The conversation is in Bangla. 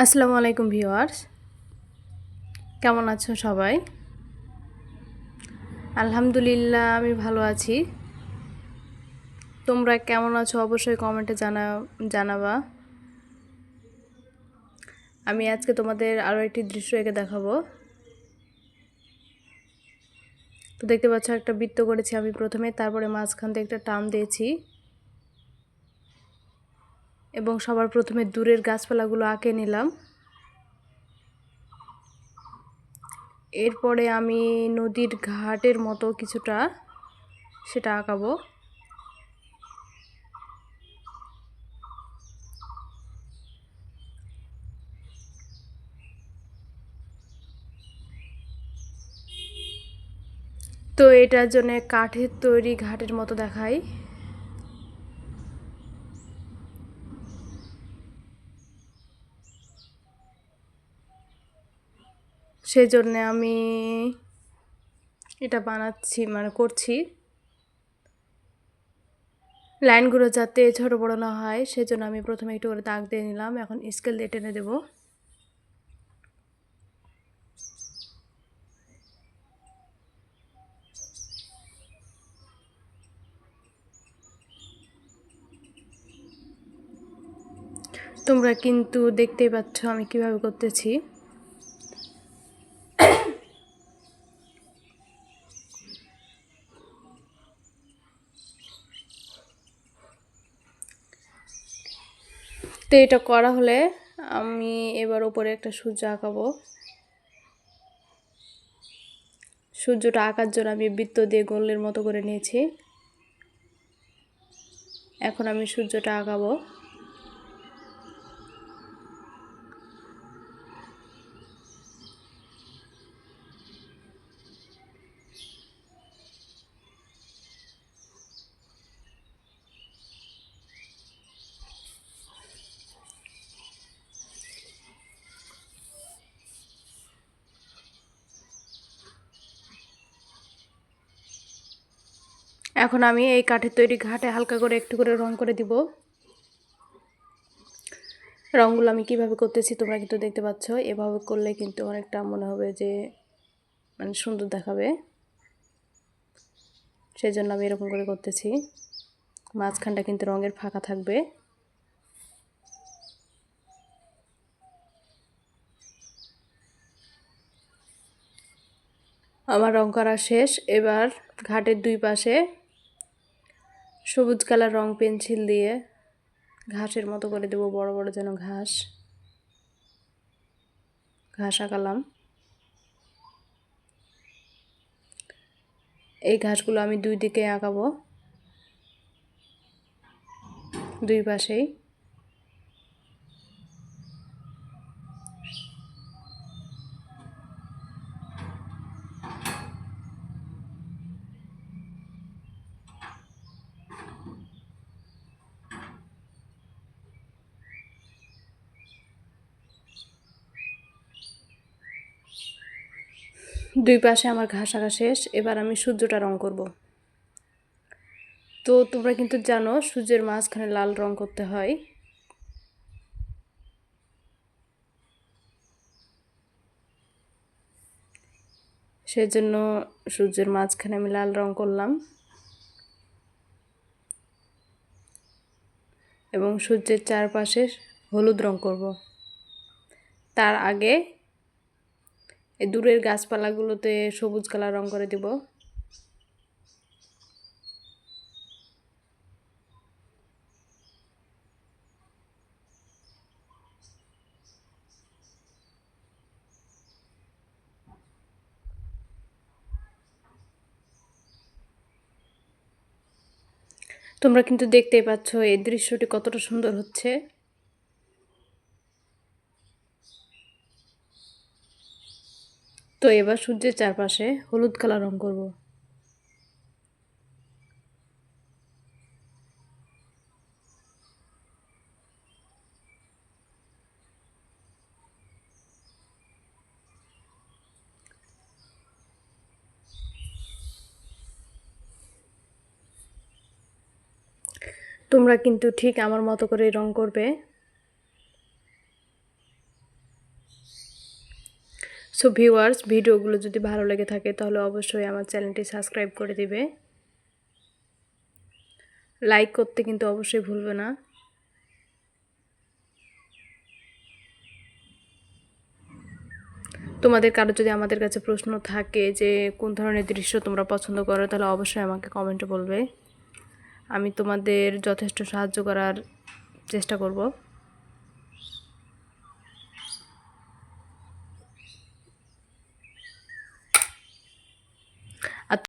আসসালামু আলাইকুম ভিউয়ার্স। কেমন আছো সবাই? আলহামদুলিল্লাহ, আমি ভালো আছি। তোমরা কেমন আছো অবশ্যই কমেন্টে জানা, জানাবা। আমি আজকে তোমাদের আরও একটি দৃশ্য এঁকে দেখাবো। তো দেখতে পাচ্ছ, একটা বৃত্ত করেছি আমি প্রথমে, তারপরে মাঝখান থেকে একটা টান দিয়েছি। এবং সবার প্রথমে দূরের গাছপালাগুলো আঁকে নিলাম। এরপরে আমি নদীর ঘাটের মতো কিছুটা সেটা আঁকাবো। তো এটার জন্য কাঠের তৈরি ঘাটের মতো দেখায় সেই জন্যে আমি এটা বানাচ্ছি মানে করছি। লাইনগুলো যাতে ছোটো বড়ো না হয়, সেজন্য আমি প্রথমে একটু করে দাগ দিয়ে নিলাম। এখন স্কেল দিয়ে টেনে দেবো। তোমরা কিন্তু দেখতেই পাচ্ছ আমি কীভাবে করতেছি। তো এটা করা হলে আমি এবার ওপরে একটা সূর্য আঁকাবো। সূর্যটা আঁকার জন্য আমি বৃত্ত দিয়ে গোলের মতো করে নিয়েছি। এখন আমি সূর্যটা আঁকাবো। এখন আমি এই কাঠের তৈরি ঘাটে হালকা করে একটু করে রং করে দিব। রঙগুলো আমি কীভাবে করতেছি তোমরা কিন্তু দেখতে পাচ্ছ। এভাবে করলে কিন্তু অনেকটা মনে হবে যে মানে সুন্দর দেখাবে। সেই জন্য আমি এরকম করে করতেছি। মাঝখানটা কিন্তু রঙের ফাঁকা থাকবে। আমার রং করা শেষ। এবার ঘাটের দুই পাশে সবুজ কালার রং পেন্সিল দিয়ে ঘাসের মতো করে দেবো, বড় বড় যেন ঘাস। ঘাস আঁকালাম। এই ঘাসগুলো আমি দুই দিকে আঁকাবো। দুই পাশেই। দুই পাশে আমার ঘাস আঁকা শেষ, এবার আমি সূর্যটা রং করব। তো তোমরা কিন্তু জানো, সূর্যের মাঝখানে লাল রং করতে হয়। সেজন্য সূর্যের মাঝখানে আমি লাল রং করলাম। এবং সূর্যের চারপাশে হলুদ রং করব। তার আগে দূরের গাছপালাগুলোতে সবুজ কালার রং করে দিব। তোমরা কিন্তু দেখতেই পাচ্ছ এই দৃশ্যটি কতটা সুন্দর হচ্ছে। তো এবার সূর্যের চারপাশে হলুদ কালার রং করব। তোমরা কিন্তু ঠিক আমার মতো করে রং করবে। সো ভিউয়ার্স ভিডিওগুলো যদি ভালো লেগে থাকে, তাহলে অবশ্যই আমার চ্যানেলটি সাবস্ক্রাইব করে দিবে। লাইক করতে কিন্তু অবশ্যই ভুলবে না। তোমাদের কারও যদি আমাদের কাছে প্রশ্ন থাকে যে কোন ধরনের দৃশ্য তোমরা পছন্দ করো, তাহলে অবশ্যই আমাকে কমেন্টে বলবে। আমি তোমাদের যথেষ্ট সাহায্য করার চেষ্টা করব।